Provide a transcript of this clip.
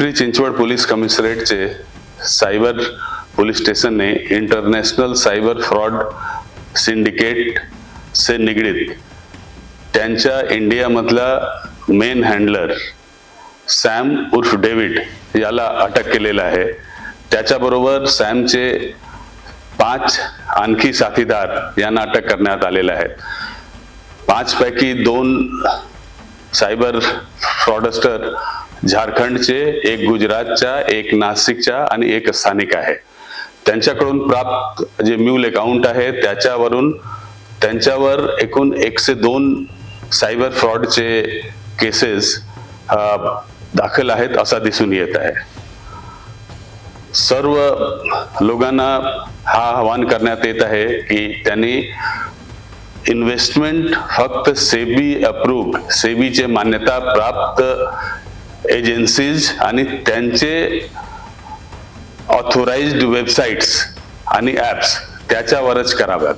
Chinchwad police कमिशनरेटचे cyber police स्टेशनने international cyber fraud syndicate से निगडीत त्यांच्या इंडियामधला मेन हँडलर सॅम उर्फ डेव्हिड याला अटक केलेलं आहे. त्याच्याबरोबर सॅमचे पाच आणखी साथीदार यांना अटक करण्यात आलेले आहेत पाचपैकी दोन सायबर फ्रॉडस्टर झारखंडचे एक गुजरातच्या एक नाशिकच्या आणि एक स्थानिक आहे. त्यांच्याकडून प्राप्त जे म्यूल अकाउंट आहे त्याच्यावरून त्यांच्यावर एकूण एकशे दोन सायबर फ्रॉडचे केसेस दाखल आहेत असा दिसून येत आहे. सर्व लोकांना हा आवाहन करण्यात येत आहे की त्यांनी इन्व्हेस्टमेंट फक्त सेबी अप्रूव्ह सेबीचे मान्यता प्राप्त एजन्सीज आणि त्यांचे ऑथोराइज्ड वेबसाईट्स आणि ॲप्स त्याच्यावरच कराव्यात.